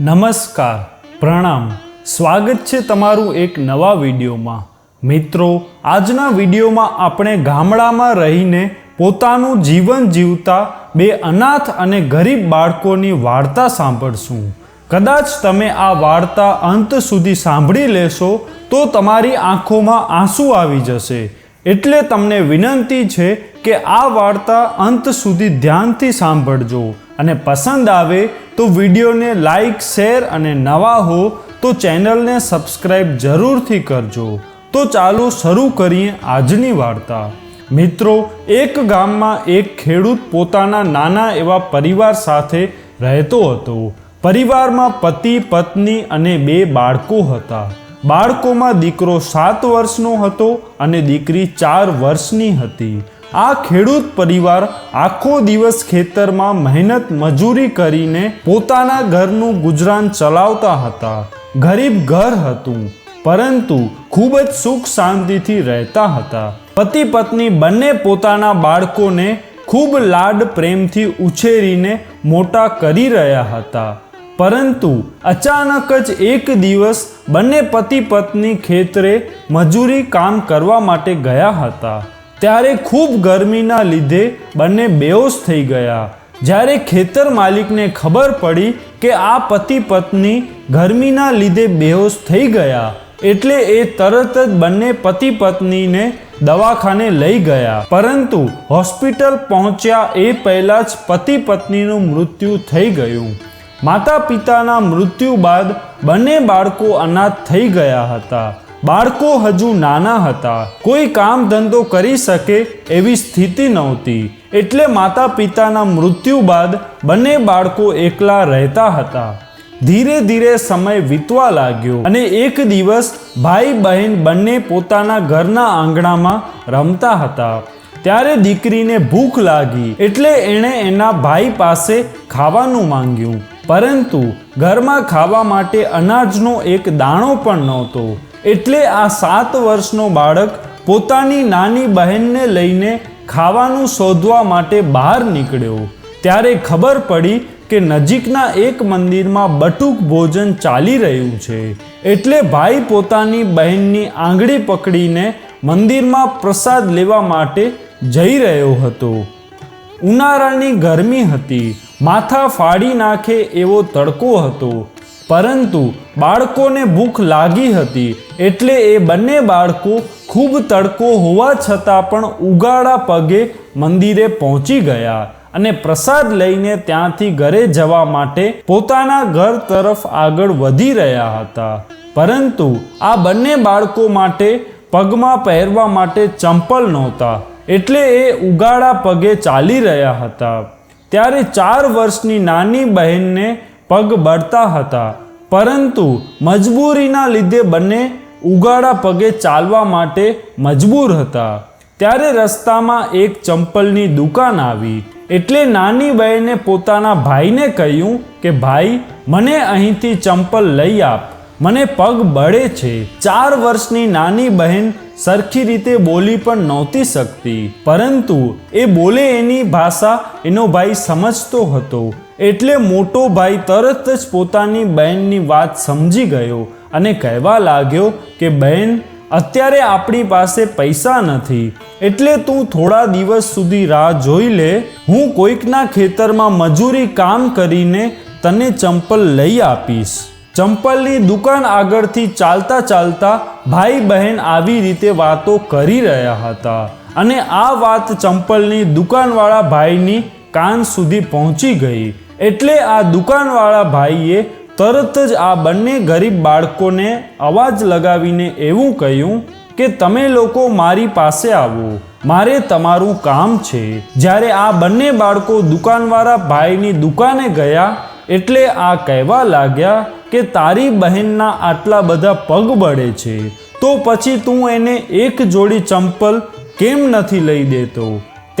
નમસ્કાર, પ્રણામ. સ્વાગત છે તમારું એક નવા વિડીયોમાં. મિત્રો, આજના વિડીયોમાં આપણે ગામડામાં રહીને પોતાનું જીવન જીવતા બે અનાથ અને ગરીબ બાળકોની વાર્તા સાંભળશું. કદાચ તમે આ વાર્તા અંત સુધી સાંભળી લેશો, તો તમારી આંખોમાં આંસુ આવી જશે. એટલે તમને વિનંતી છે કે આ વાર્તા અંત સુધી ધ્યાનથી સાંભળજો. અને પસંદ આવે તો વિડીયોને લાઈક, શેર અને નવા હો તો ચેનલને સબસ્ક્રાઈબ જરૂરથી કરજો. તો ચાલો શરૂ કરીએ આજની વાર્તા. મિત્રો, એક ગામમાં એક ખેડૂત પોતાના નાના એવા પરિવાર સાથે રહેતો હતો. પરિવારમાં પતિ, પત્ની અને બે બાળકો હતા. બાળકોમાં દીકરો સાત વર્ષનો હતો અને દીકરી ચાર વર્ષની હતી. આ ખેડૂત પરિવાર આખો દિવસ ખેતરમાં મહેનત મજૂરી કરીને પોતાના ઘરનું ગુજરાન ચલાવતા હતા. ગરીબ ઘર હતું, પરંતુ ખૂબ જ સુખ શાંતિથી રહેતા હતા. પતિ પત્ની બંને પોતાના બાળકોને ખૂબ લાડ પ્રેમથી ઉછેરીને મોટા કરી રહ્યા હતા. પરંતુ અચાનક જ એક દિવસ બંને પતિ પત્ની ખેતરે મજૂરી કામ કરવા માટે ગયા હતા. ત્યારે ખૂબ ગરમીના લીધે બંને બેહોશ થઈ ગયા. જ્યારે ખેતર માલિકને ખબર પડી કે આ પતિ પત્ની ગરમીના લીધે બેહોશ થઈ ગયા, એટલે એ તરત જ બંને પતિ પત્નીને દવાખાને લઈ ગયા. પરંતુ હોસ્પિટલ પહોંચ્યા એ પહેલાં જ પતિ પત્નીનું મૃત્યુ થઈ ગયું. માતા પિતાના મૃત્યુ બાદ બંને બાળકો અનાથ થઈ ગયા હતા. બાળકો હજુ નાના હતા. કોઈ કામ ધંધો કરી શકે એવી સ્થિતિ નહોતી. એટલે માતા પિતાના મૃત્યુ બાદ બંને બાળકો એકલા રહેતા હતા. ધીરે ધીરે સમય વીતવા લાગ્યો અને એક દિવસ ભાઈ બહેન બંને પોતાના ઘરના આંગણામાં રમતા હતા. ત્યારે દીકરીને ભૂખ લાગી એટલે એણે એના ભાઈ પાસે ખાવાનું માંગ્યું. પરંતુ ઘરમાં ખાવા માટે અનાજનો એક દાણો પણ નહોતો. એટલે આ સાત વર્ષનો બાળક પોતાની નાની બહેનને લઈને ખાવાનું શોધવા માટે બહાર નીકળ્યો. ત્યારે ખબર પડી કે નજીકના એક મંદિરમાં બટુક ભોજન ચાલી રહ્યું છે. એટલે ભાઈ પોતાની બહેનની આંગળી પકડીને મંદિરમાં પ્રસાદ લેવા માટે જઈ રહ્યો હતો. ઉનાળાની ગરમી હતી. માથા ફાડી નાખે એવો તડકો હતો. પરંતુ બાળકોને ભૂખ લાગી હતી એટલે એ બંને બાળકો ખૂબ તડકો હોવા છતાં પણ ઉગાડા પગે મંદિરે પહોંચી ગયા અને પ્રસાદ લઈને ત્યાંથી ઘરે જવા માટે પોતાના ઘર તરફ આગળ વધી રહ્યા હતા. પરંતુ આ બંને બાળકો માટે પગમાં પહેરવા માટે ચંપલ નહોતા એટલે એ ઉગાડા પગે ચાલી રહ્યા હતા. ત્યારે ચાર વર્ષની નાની બહેનને પગ બળતા હતા. પરંતુ મજબૂરીના લીધે બંને ઉગાડા પગે ચાલવા માટે મજબૂર હતા. ત્યારે રસ્તામાં એક ચંપલની દુકાન આવી. એટલે નાની બહેને પોતાના ભાઈને કહ્યું કે, ભાઈ, મને અહીંથી ચંપલ લઈ આપ. મને પગ બળે છે. ચાર વર્ષની નાની બહેન સરખી રીતે બોલી પણ નહોતી શકતી. પરંતુ એ બોલે એની ભાષા એનો ભાઈ સમજતો હતો. એટલે મોટો ભાઈ તરત જ પોતાની બહેનની વાત સમજી ગયો અને કહેવા લાગ્યો કે, બહેન, અત્યારે આપણી પાસે પૈસા નથી, એટલે તું થોડા દિવસ સુધી રાહ જોઈ લે. હું કોઈકના ખેતરમાં મજૂરી કામ કરીને તને ચંપલ લઈ આપીશ. ચંપલની દુકાન આગળથી ચાલતા ચાલતા ભાઈ બહેન આવી રીતે વાતો કરી રહ્યા હતા અને આ વાત ચંપલની દુકાનવાળા ભાઈની કાન સુધી પહોંચી ગઈ. એટલે આ દુકાનવાળા ભાઈએ તરત જ આ બંને ગરીબ બાળકોને અવાજ લગાવીને એવું કહ્યું કે, તમે લોકો મારી પાસે આવો. મારે તમારું કામ છે. જ્યારે આ બંને બાળકો દુકાનવાળા ભાઈની દુકાને ગયા, એટલે આ કહેવા લાગ્યા કે, તારી બહેનના આટલા બધા પગ બળે છે. તો પછી તું એને એક જોડી ચંપલ કેમ નથી લઈ દેતો?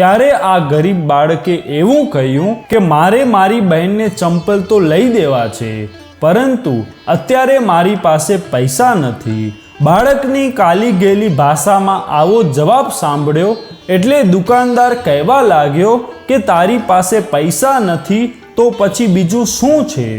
ત્યારે આ ગરીબ બાળકે એવું કહ્યું કે મારે મારી બહેનને ચંપલ તો લઈ દેવા છે, પરંતુ અત્યારે મારી પાસે પૈસા નથી. બાળકની કાલી ગયેલી ભાષામાં આવો જવાબ સાંભળ્યો એટલે દુકાનદાર કહેવા લાગ્યો કે તારી પાસે પૈસા નથી તો પછી બીજું શું છે?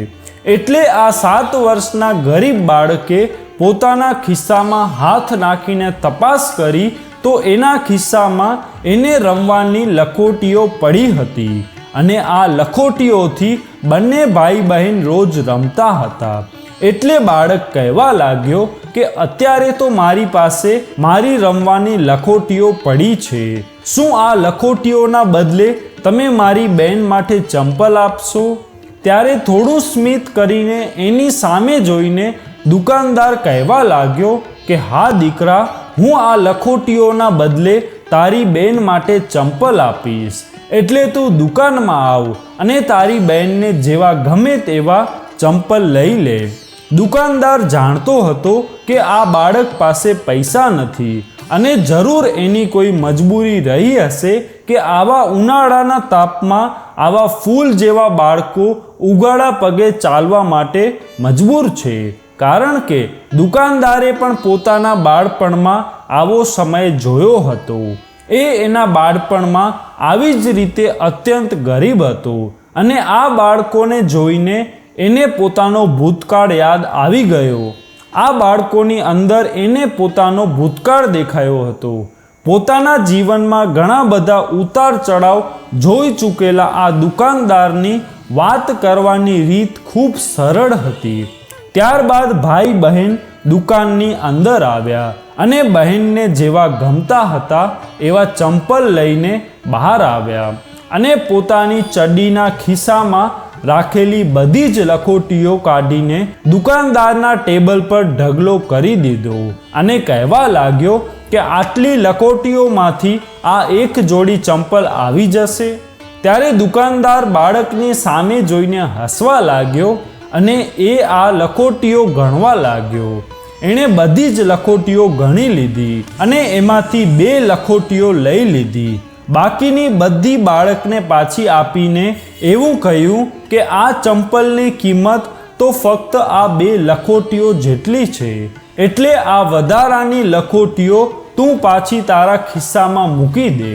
એટલે આ સાત વર્ષના ગરીબ બાળકે પોતાના ખિસ્સામાં હાથ નાખીને તપાસ કરી તો એના ખિસ્સામાં એને રમવાની લખોટીઓ પડી હતી અને આ લખોટીઓથી બંને ભાઈ બહેન રોજ રમતા હતા. એટલે બાળક કહેવા લાગ્યો કે અત્યારે તો મારી પાસે મારી રમવાની લખોટીઓ પડી છે. શું આ લખોટીઓના બદલે તમે મારી બહેન માટે ચંપલ આપશો? ત્યારે થોડું સ્મિત કરીને એની સામે જોઈને દુકાનદાર કહેવા લાગ્યો કે, હા દીકરા હું આ લખોટીઓના બદલે તારી બેન માટે ચંપલ આપીશ. એટલે તું દુકાનમાં આવ અને તારી બેનને જેવા ગમે તેવા ચંપલ લઈ લે. દુકાનદાર જાણતો હતો કે આ બાળક પાસે પૈસા નથી અને જરૂર એની કોઈ મજબૂરી રહી હશે કે આવા ઉનાળાના તાપમાં આવા ફૂલ જેવા બાળકો ઉગાડા પગે ચાલવા માટે મજબૂર છે. કારણ કે દુકાનદારે પણ પોતાના બાળપણમાં આવો સમય જોયો હતો. એ એના બાળપણમાં આવી જ રીતે અત્યંત ગરીબ હતો અને આ બાળકોને જોઈને એને પોતાનો ભૂતકાળ યાદ આવી ગયો. આ બાળકોની અંદર એને પોતાનો ભૂતકાળ દેખાયો હતો. પોતાના જીવનમાં ઘણા બધા ઉતાર ચઢાવ જોઈ ચૂકેલા આ દુકાનદારની વાત કરવાની રીત ખૂબ સરળ હતી. ત્યારબાદ ભાઈ બહેન દુકાનની અંદર આવ્યા અને બહેનને જેવા ગમતા હતા એવા ચંપલ લઈને બહાર આવ્યા અને પોતાની ચડ્ડીના ખિસ્સામાં રાખેલી બધી જ લખોટીઓ કાઢીને દુકાનદારના ટેબલ પર ઢગલો કરી દીધો અને કહેવા લાગ્યો કે આટલી લખોટીઓમાંથી આ એક જોડી ચંપલ આવી જશે. ત્યારે દુકાનદાર બાળકની સામે જોઈને હસવા લાગ્યો અને એ આ લખોટીઓ ગણવા લાગ્યો. એણે બધી જ લખોટીઓ ગણી લીધી અને એમાંથી બે લખોટીઓ લઈ લીધી. બાકીની બધી બાળકને પાછી આપીને એવું કહ્યું કે આ ચંપલની કિંમત તો ફક્ત આ બે લખોટીઓ જેટલી છે. એટલે આ વધારાની લખોટીઓ તું પાછી તારા ખિસ્સામાં મૂકી દે.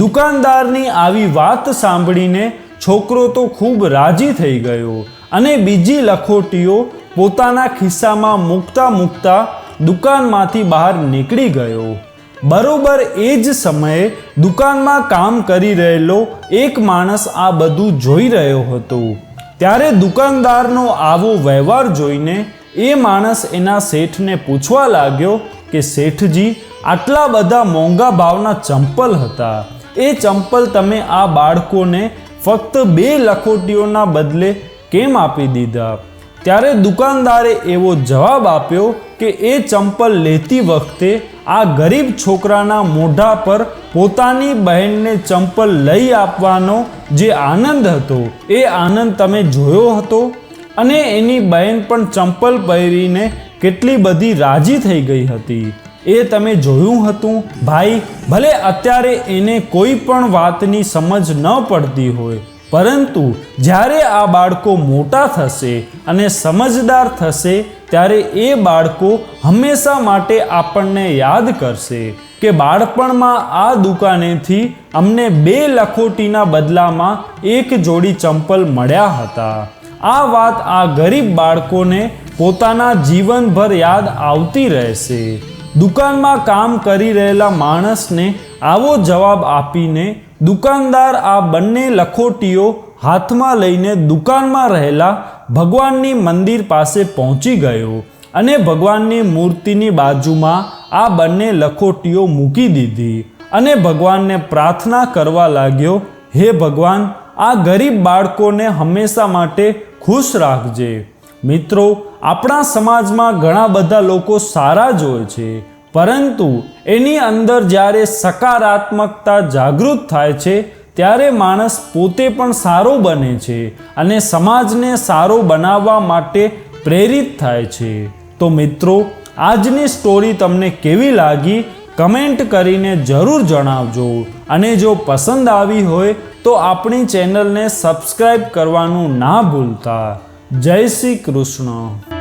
દુકાનદારની આવી વાત સાંભળીને છોકરો તો ખૂબ રાજી થઈ ગયો. અને બીજી લખોટીઓ પોતાના ખિસ્સામાં મૂકતા મૂકતા દુકાનમાંથી બહાર નીકળી ગયો. બરોબર એ જ સમયે દુકાનમાં કામ કરી રહેલો એક માણસ આ બધું જોઈ રહ્યો હતો. ત્યારે દુકાનદારનો આવો વ્યવહાર જોઈને એ માણસ એના શેઠને પૂછવા લાગ્યો કે, શેઠજી, આટલા બધા મોંઘા ભાવના ચંપલ હતા. એ ચંપલ તમે આ બાળકોને ફક્ત બે લખોટીઓના બદલે કેમ આપી દીધા? ત્યારે દુકાનદારે એવો જવાબ આપ્યો કે એ ચંપલ લેતી વખતે આ ગરીબ છોકરાના મોઢા પર પોતાની બહેનને ચંપલ લઈ આપવાનો જે આનંદ હતો, એ આનંદ તમે જોયો હતો? અને એની બહેન પણ ચંપલ પહેરીને કેટલી બધી રાજી થઈ ગઈ હતી. એ તમે જોયું હતું? ભાઈ, ભલે અત્યારે એને કોઈ પણ વાતની સમજ ન પડતી હોય પરંતુ જ્યારે આ બાળકો મોટા થશે અને સમજદાર થશે, ત્યારે એ બાળકો હંમેશા માટે આપણને યાદ કરશે કે બાળપણમાં આ દુકાનેથી અમને બે લખોટીના બદલામાં એક જોડી ચંપલ મળ્યા હતા. આ વાત આ ગરીબ બાળકોને પોતાના જીવનભર યાદ આવતી રહેશે. દુકાનમાં કામ કરી રહેલા માણસને આવો જવાબ આપીને દુકાનદાર આ બંને લખોટીઓ હાથમાં લઈને દુકાનમાં રહેલા ભગવાનની મંદિર પાસે પહોંચી ગયો અને ભગવાનની મૂર્તિની બાજુમાં આ બંને લખોટીઓ મૂકી દીધી અને ભગવાનને પ્રાર્થના કરવા લાગ્યો, હે ભગવાન, આ ગરીબ બાળકોને હંમેશા માટે ખુશ રાખજે. મિત્રો, આપણા સમાજમાં ઘણા બધા લોકો સારા જ હોય છે. પરંતુ એની અંદર જ્યારે સકારાત્મકતા જાગૃત થાય છે, ત્યારે માણસ પોતે પણ સારો બને છે અને સમાજને સારો બનાવવા માટે પ્રેરિત થાય છે. તો મિત્રો, આજની સ્ટોરી તમને કેવી લાગી? કમેન્ટ કરીને જરૂર જણાવજો. અને જો પસંદ આવી હોય, તો આપણી ચેનલને સબસ્ક્રાઈબ કરવાનું ના ભૂલતા. જય શ્રી કૃષ્ણ.